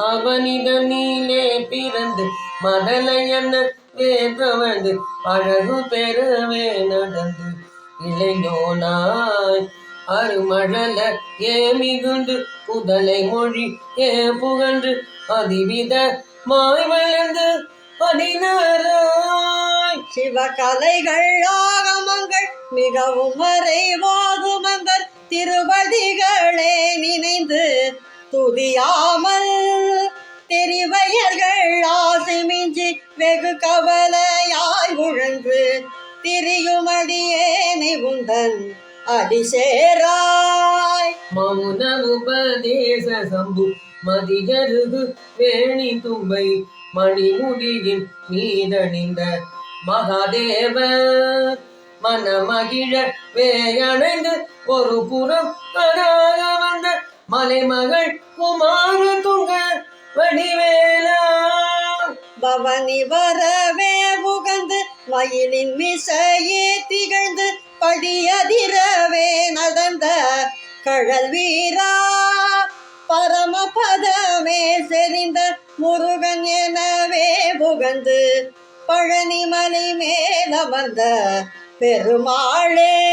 அவனிதனிலே பிறந்து மதலையன வேந்தவந்து அழகு பெறவே நடந்து இளைஞனாய் அருமழல ஏ மிகுண்டு புதலை மொழி ஏ புகன்று அதிவித மாய் வளர்ந்து பதினாராய் சிவகலைகள் ஆகமங்கள் மிகவும் மறைவாகுமந்தர் திருவடிகளே நினைந்து துதியாமல் தெரிவயர்கள் ஆசை மிஞ்சி வெகு கவலையாய் உழன்று திரியுமடியேனை உந்தன் அடிசேராய். மௌன உபதேச சம்பு மதியருகு வேணி தும்பை மணிமுடியின் மீதணிந்த மகாதேவ மனமகிழ வேயணைந்து ஒரு புறம் வந்த மலைமகள் குமார துங்க வடிவேலா பவனி வரவே புகந்து மயிலின் மிசையே திகழ்ந்து படியதிரவே நடந்த கழல் வீரா. பரமபதமே செறிந்த முருகன் எனவே புகந்து பழனிமலை மேல வந்த பெருமாளே.